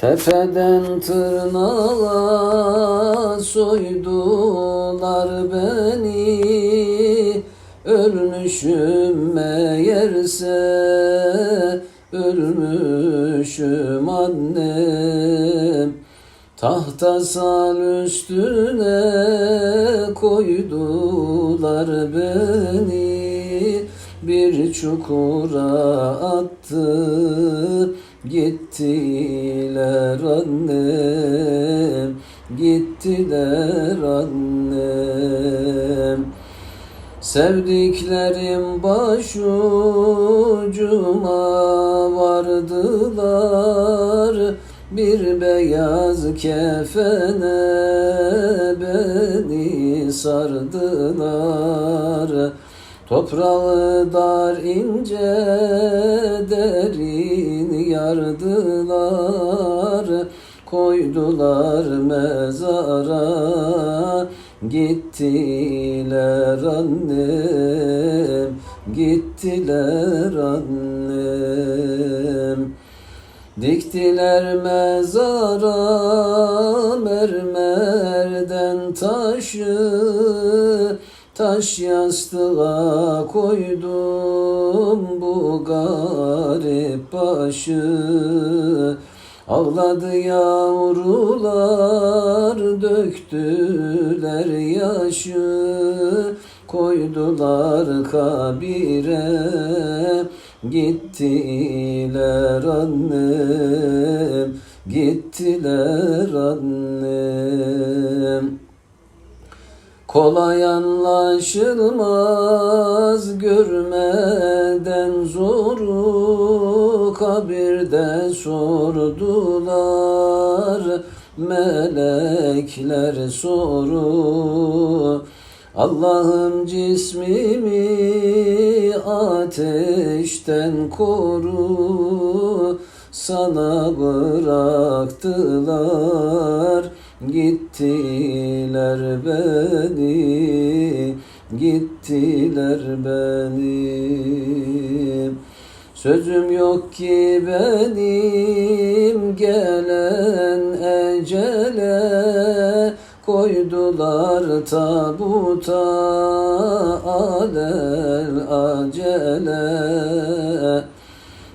Tepeden tırnağa soydular beni. Ölmüşüm meğerse ölmüşüm annem. Tahta sal üstüne koydular beni. Bir çukura attı gittiler annem Gittiler annem. Sevdiklerim başucuma vardılar Bir beyaz kefene beni sardılar. Toprağı dar ince derin yardılar Koydular mezara. Gittiler annem Gittiler annem Diktiler mezara mermerden taşı Taş yastığa koydum bu garip başı. Ağladı yavrular döktüler yaşı. Koydular kabire Gittiler annem Gittiler annem Kolay anlaşılmaz görmeden zoru kabirde sordular. Melekler soru Allah'ım cismimi ateşten koru. Sana bıraktılar gittiler beni gittiler beni. Sözüm yok ki benim gelen ecele Koydular tabuta alel acele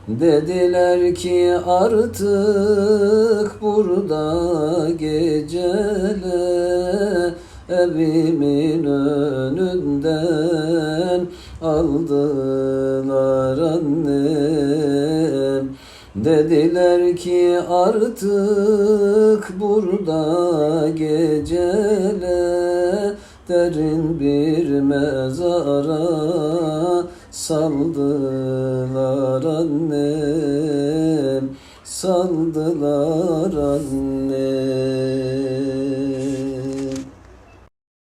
Dediler ki artık burada gecele Evimin önünden aldılar annem. Dediler ki artık burada gecele Derin bir mezara saldılar annem Saldılar annem